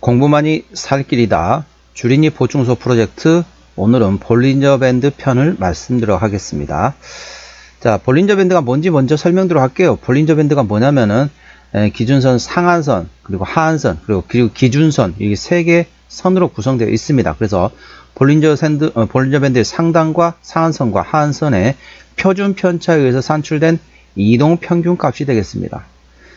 공부만이 살 길이다. 주린이 보충소 프로젝트 오늘은 볼린저 밴드 편을 말씀드리도록 하겠습니다. 자, 볼린저 밴드가 뭔지 먼저 설명드리도록 할게요. 볼린저 밴드가 뭐냐면은 에, 기준선 상한선 그리고 하한선 그리고 그리고 기준선 이게 세 개 선으로 구성되어 있습니다. 그래서 볼린저 샌드 어, 볼린저 밴드의 상단과 상한선과 하한선의 표준 편차에 의해서 산출된 이동 평균 값이 되겠습니다.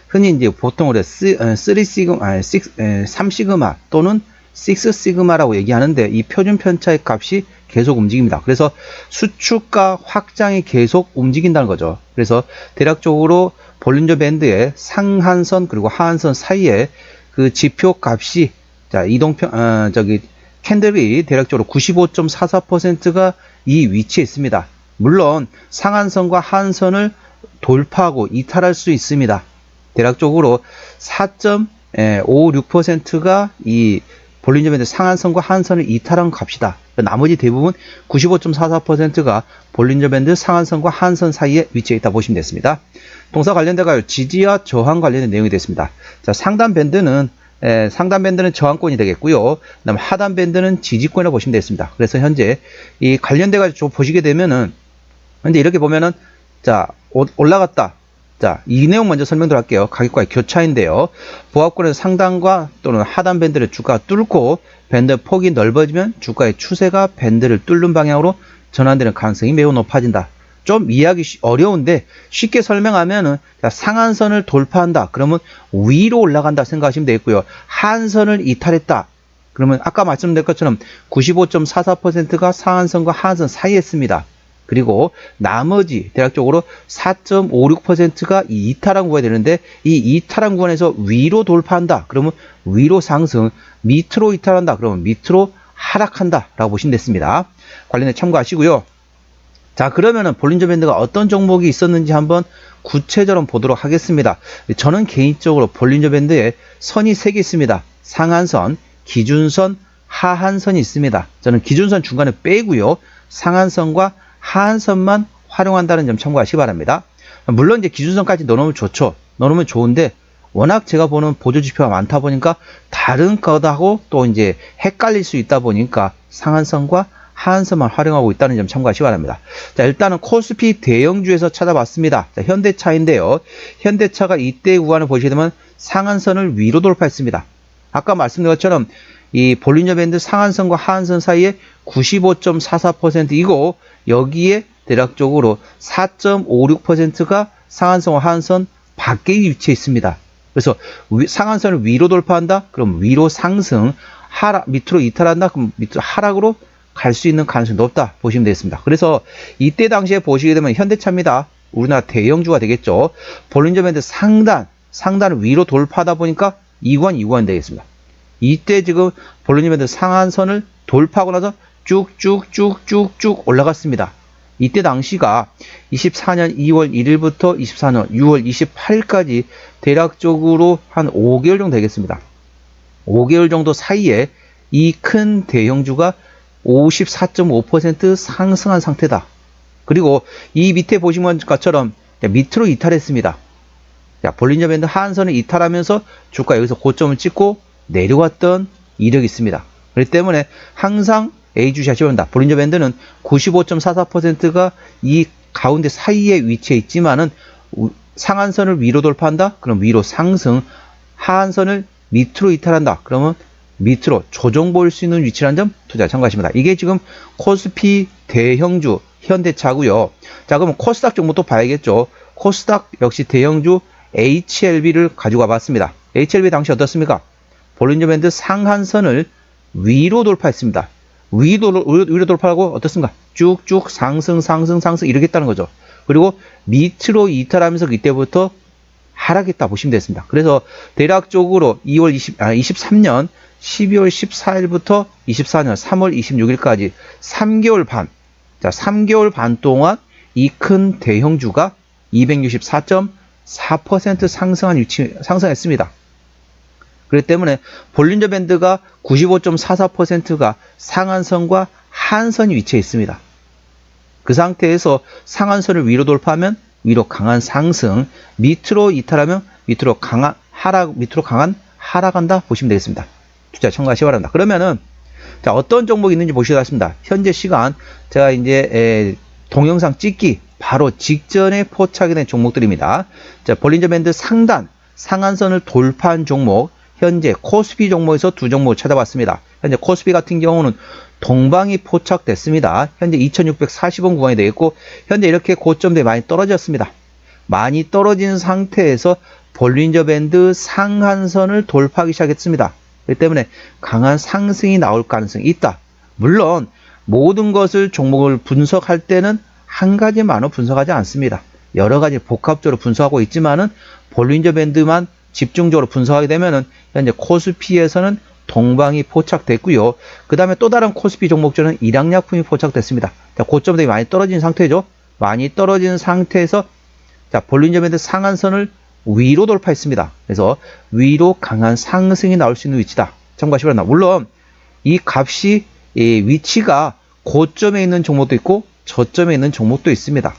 흔히 이제 보통 우리가 3시그마, 아니 3시그마 또는 6 시그마라고 얘기하는데 이 표준 편차의 값이 계속 움직입니다. 그래서 수축과 확장이 계속 움직인다는 거죠. 그래서 대략적으로 볼린저 밴드의 상한선 그리고 하한선 사이에 그 지표 값이 자 이동평 어, 저기 캔들이 대략적으로 95.44%가 이 위치에 있습니다. 물론 상한선과 하한선을 돌파하고 이탈할 수 있습니다. 대략적으로 4.56%가 이 볼린저 밴드 상한선과 하한선을 이탈한 값이다. 나머지 대부분 95.44%가 볼린저 밴드 상한선과 하한선 사이에 위치해 있다 보시면 됐습니다. 동사 관련돼 가요. 지지와 저항 관련된 내용이 됐습니다. 자, 상단 밴드는 에, 상단 밴드는 저항권이 되겠고요. 그다음 하단 밴드는 지지권이라고 보시면 되겠습니다. 그래서 현재 이 관련돼 가지고 보시게 되면은 근데 이렇게 보면은 자 올라갔다 자, 이 내용 먼저 설명드려 할게요. 가격과의 교차인데요. 보합권에서 상단과 또는 하단 밴드를 주가가 뚫고 밴드 폭이 넓어지면 주가의 추세가 밴드를 뚫는 방향으로 전환되는 가능성이 매우 높아진다. 좀 이해하기 어려운데 쉽게 설명하면은 상한선을 돌파한다. 그러면 위로 올라간다 생각하시면 되겠고요. 한선을 이탈했다. 그러면 아까 말씀드린 것처럼 95.44%가 상한선과 하한선 사이에 있습니다. 그리고 나머지 대략적으로 4.56%가 이 이탈한 구간이 되는데 이 이탈한 구간에서 위로 돌파한다. 그러면 위로 상승, 밑으로 이탈한다. 그러면 밑으로 하락한다. 라고 보시면 됐습니다. 관련해 참고하시고요. 자 그러면은 볼린저 밴드가 어떤 종목이 있었는지 한번 구체적으로 보도록 하겠습니다. 저는 개인적으로 볼린저 밴드에 선이 3개 있습니다. 상한선, 기준선, 하한선이 있습니다. 저는 기준선 중간에 빼고요. 상한선과 하한선만 활용한다는 점 참고하시기 바랍니다. 물론 이제 기준선까지 넣어놓으면 좋죠. 넣어놓으면 좋은데 워낙 제가 보는 보조지표가 많다 보니까 다른 것하고 또 이제 헷갈릴 수 있다 보니까 상한선과 하한선만 활용하고 있다는 점 참고하시기 바랍니다. 자, 일단은 코스피 대형주에서 찾아봤습니다. 자, 현대차인데요. 현대차가 이때 구간을 보시게 되면 상한선을 위로 돌파했습니다. 아까 말씀드린 것처럼 이 볼린저 밴드 상한선과 하한선 사이에 95.44%이고 여기에 대략적으로 4.56%가 상한선과 하한선 밖에 위치해 있습니다. 그래서 상한선을 위로 돌파한다? 그럼 위로 상승, 하락, 밑으로 이탈한다? 그럼 밑으로 하락으로 갈 수 있는 가능성이 높다 보시면 되겠습니다. 그래서 이때 당시에 보시게 되면 현대차입니다. 우리나라 대형주가 되겠죠. 볼린저 밴드 상단, 상단을 위로 돌파하다 보니까 2권, 2권 되겠습니다. 이때 지금 볼린저 밴드 상한선을 돌파하고 나서 쭉쭉쭉쭉쭉 올라갔습니다. 이때 당시가 24년 2월 1일부터 24년 6월 28일까지 대략적으로 한 5개월 정도 되겠습니다. 5개월 정도 사이에 이 큰 대형주가 54.5% 상승한 상태다. 그리고 이 밑에 보시면 것처럼 밑으로 이탈했습니다. 자, 볼린저 밴드 하한선을 이탈하면서 주가 여기서 고점을 찍고 내려왔던 이력이 있습니다. 그렇기 때문에 항상 A주샷이 온다. 볼린저 밴드는 95.44%가 이 가운데 사이에 위치해 있지만은 상한선을 위로 돌파한다? 그럼 위로 상승, 하한선을 밑으로 이탈한다. 그러면 밑으로 조정 보일 수 있는 위치라는 점 투자 참고하십니다. 이게 지금 코스피 대형주 현대차고요. 자, 그러면 코스닥 정보도 봐야겠죠. 코스닥 역시 대형주 HLB를 가지고 와봤습니다. HLB 당시 어떻습니까? 볼린저 밴드 상한선을 위로 돌파했습니다. 위로, 위로 돌파하고 어떻습니까? 쭉쭉 상승, 상승, 상승 이렇게 했다는 거죠. 그리고 밑으로 이탈하면서 이때부터 하락했다 보시면 되겠습니다. 그래서 대략적으로 2월 20, 아, 23년 12월 14일부터 24년 3월 26일까지 3개월 반, 자, 3개월 반 동안 이 큰 대형주가 264.4% 상승한 위치, 상승했습니다. 그렇기 때문에 볼린저 밴드가 95.44%가 상한선과 한선이 위치해 있습니다. 그 상태에서 상한선을 위로 돌파하면 위로 강한 상승, 밑으로 이탈하면 밑으로 강한 하락, 밑으로 강한 하락한다 보시면 되겠습니다. 투자 참고하시기 바랍니다. 그러면은 자 어떤 종목이 있는지 보시겠습니다. 현재 시간 제가 이제 에, 동영상 찍기 바로 직전에 포착이 된 종목들입니다. 자 볼린저 밴드 상단 상한선을 돌파한 종목 현재 코스피 종목에서 두 종목을 찾아봤습니다. 현재 코스피 같은 경우는 동방이 포착됐습니다. 현재 2640원 구간이 되겠고 현재 이렇게 고점대 많이 떨어졌습니다. 많이 떨어진 상태에서 볼린저 밴드 상한선을 돌파하기 시작했습니다. 그렇기 때문에 강한 상승이 나올 가능성이 있다. 물론 모든 것을 종목을 분석할 때는 한 가지만으로 분석하지 않습니다. 여러 가지 복합적으로 분석하고 있지만은 볼린저 밴드만 집중적으로 분석하게 되면은 현재 코스피에서는 동방이 포착됐고요. 그 다음에 또 다른 코스피 종목들은 일양약품이 포착됐습니다. 자, 고점들이 많이 떨어진 상태죠. 많이 떨어진 상태에서 자, 볼린저 밴드 상한선을 위로 돌파했습니다. 그래서 위로 강한 상승이 나올 수 있는 위치다. 참고하시기 바랍니다. 물론 이 값이 이 위치가 고점에 있는 종목도 있고 저점에 있는 종목도 있습니다.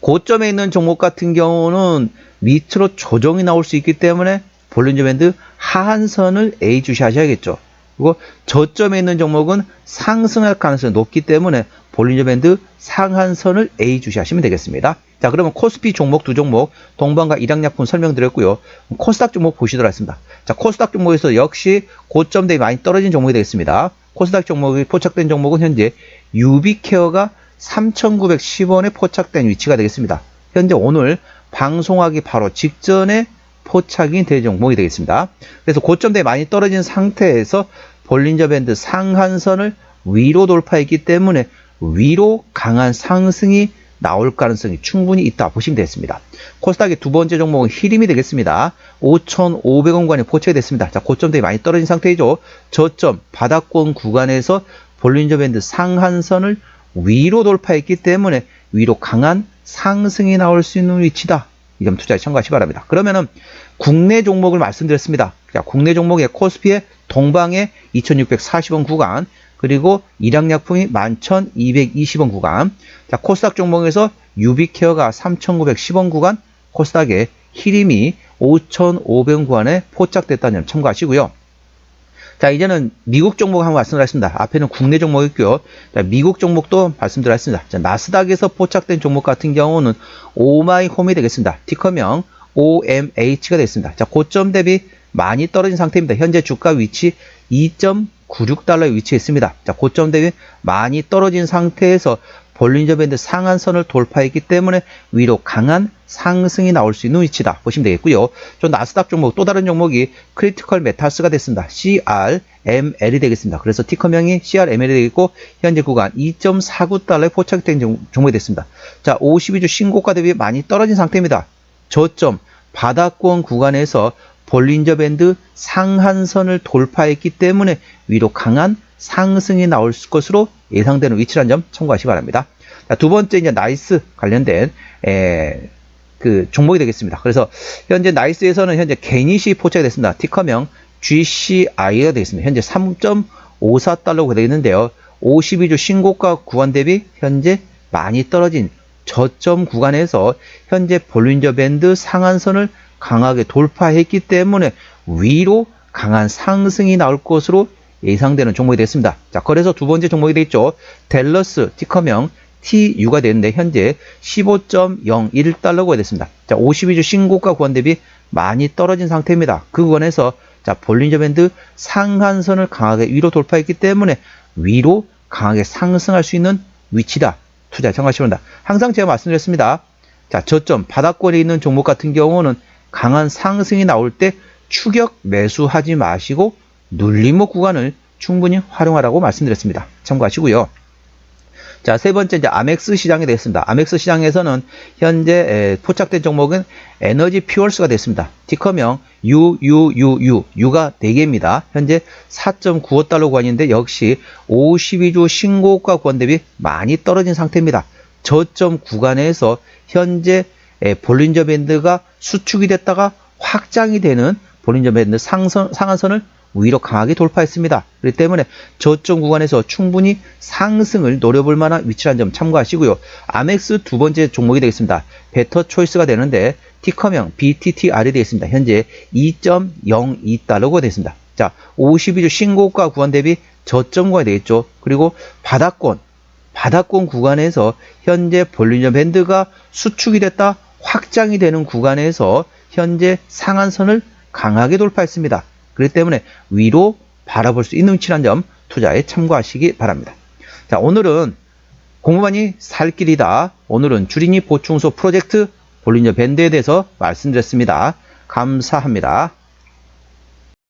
고점에 있는 종목 같은 경우는 밑으로 조정이 나올 수 있기 때문에 볼린저 밴드 하한선을 A 주시하셔야겠죠. 그리고 저점에 있는 종목은 상승할 가능성이 높기 때문에 볼린저 밴드 상한선을 A 주시하시면 되겠습니다. 자, 그러면 코스피 종목 두 종목, 동방과 일양약품 설명드렸고요. 코스닥 종목 보시도록 하겠습니다. 자, 코스닥 종목에서 역시 고점대에 많이 떨어진 종목이 되겠습니다. 코스닥 종목이 포착된 종목은 현재 유비케어가 3,910원에 포착된 위치가 되겠습니다. 현재 오늘 방송하기 바로 직전에 포착이 된 종목이 되겠습니다. 그래서 고점대에 많이 떨어진 상태에서 볼린저 밴드 상한선을 위로 돌파했기 때문에 위로 강한 상승이 나올 가능성이 충분히 있다 보시면 되겠습니다. 코스닥의 두 번째 종목은 히림이 되겠습니다. 5,500원권에 포착이 됐습니다. 자, 고점대에 많이 떨어진 상태이죠. 저점 바닥권 구간에서 볼린저 밴드 상한선을 위로 돌파했기 때문에 위로 강한 상승이 나올 수 있는 위치다. 이점 투자에 참고하시기 바랍니다. 그러면은 국내 종목을 말씀드렸습니다. 자, 국내 종목의 코스피의 동방의 2640원 구간, 그리고 일양약품이 11,220원 구간, 자, 코스닥 종목에서 유비케어가 3,910원 구간, 코스닥의 히림이 5,500원 구간에 포착됐다는 점 참고하시고요. 자, 이제는 미국 종목 한번 말씀드렸습니다. 앞에는 국내 종목이 있고요. 자, 미국 종목도 말씀드렸습니다. 자, 나스닥에서 포착된 종목 같은 경우는 오마이홈이 되겠습니다. 티커명 OMH가 되겠습니다. 자, 고점 대비 많이 떨어진 상태입니다. 현재 주가 위치 2.96달러에 위치해 있습니다. 자, 고점 대비 많이 떨어진 상태에서 볼린저 밴드 상한선을 돌파했기 때문에 위로 강한 상승이 나올 수 있는 위치다 보시면 되겠고요. 좀 나스닥 종목 또 다른 종목이 크리티컬 메탈스가 됐습니다. CRML이 되겠습니다. 그래서 티커명이 CRML이 되겠고 현재 구간 2.49달러에 포착된 종목이 됐습니다. 자, 52주 신고가 대비 많이 떨어진 상태입니다. 저점 바닥권 구간에서 볼린저 밴드 상한선을 돌파했기 때문에 위로 강한 상승이 나올 것으로 예상되는 위치란 점 참고하시기 바랍니다. 자, 두 번째 이제 나이스 관련된 에, 그 종목이 되겠습니다. 그래서 현재 나이스에서는 현재 개닛이 포착이 됐습니다. 티커명 GCI가 되겠습니다. 현재 3.54달러가 되어 있는데요. 52주 신고가 구간 대비 현재 많이 떨어진 저점 구간에서 현재 볼린저 밴드 상한선을 강하게 돌파했기 때문에 위로 강한 상승이 나올 것으로 예상되는 종목이 됐습니다. 자, 그래서 두 번째 종목이 되겠죠. 델러스 티커명 TU가 되는데 현재 15.01달러가 됐습니다. 자, 52주 신고가 구간 대비 많이 떨어진 상태입니다. 그 구간에서 자, 볼린저 밴드 상한선을 강하게 위로 돌파했기 때문에 위로 강하게 상승할 수 있는 위치다. 투자 정하시면 됩니다. 항상 제가 말씀드렸습니다. 자, 저점 바닥권에 있는 종목 같은 경우는 강한 상승이 나올 때 추격 매수하지 마시고 눌림목 구간을 충분히 활용하라고 말씀드렸습니다. 참고하시고요. 자, 세 번째 이제 아멕스 시장이 됐습니다. 아멕스 시장에서는 현재 포착된 종목은 에너지 퓨얼스가 됐습니다. 티커명 UUUU, U가 4개입니다. 현재 4.95달러 구간인데 역시 52주 신고가 구간 대비 많이 떨어진 상태입니다. 저점 구간에서 현재 볼린저 밴드가 수축이 됐다가 확장이 되는 볼린저 밴드 상선, 상한선을 위로 강하게 돌파했습니다. 그렇기 때문에 저점 구간에서 충분히 상승을 노려볼 만한 위치란 점 참고하시고요. 아멕스 두 번째 종목이 되겠습니다. 베터 초이스가 되는데 티커명 BTTR이 되겠습니다. 현재 2.02달러가 되겠습니다. 자, 52주 신고가 구간 대비 저점 구간이 되겠죠. 그리고 바닥권, 바닥권 구간에서 현재 볼리니저 밴드가 수축이 됐다 확장이 되는 구간에서 현재 상한선을 강하게 돌파했습니다. 그렇기 때문에 위로 바라볼 수 있는 위치라는 점 투자에 참고하시기 바랍니다. 자, 오늘은 공부만이 살 길이다. 오늘은 주린이 보충소 프로젝트 볼리니저 밴드에 대해서 말씀드렸습니다. 감사합니다.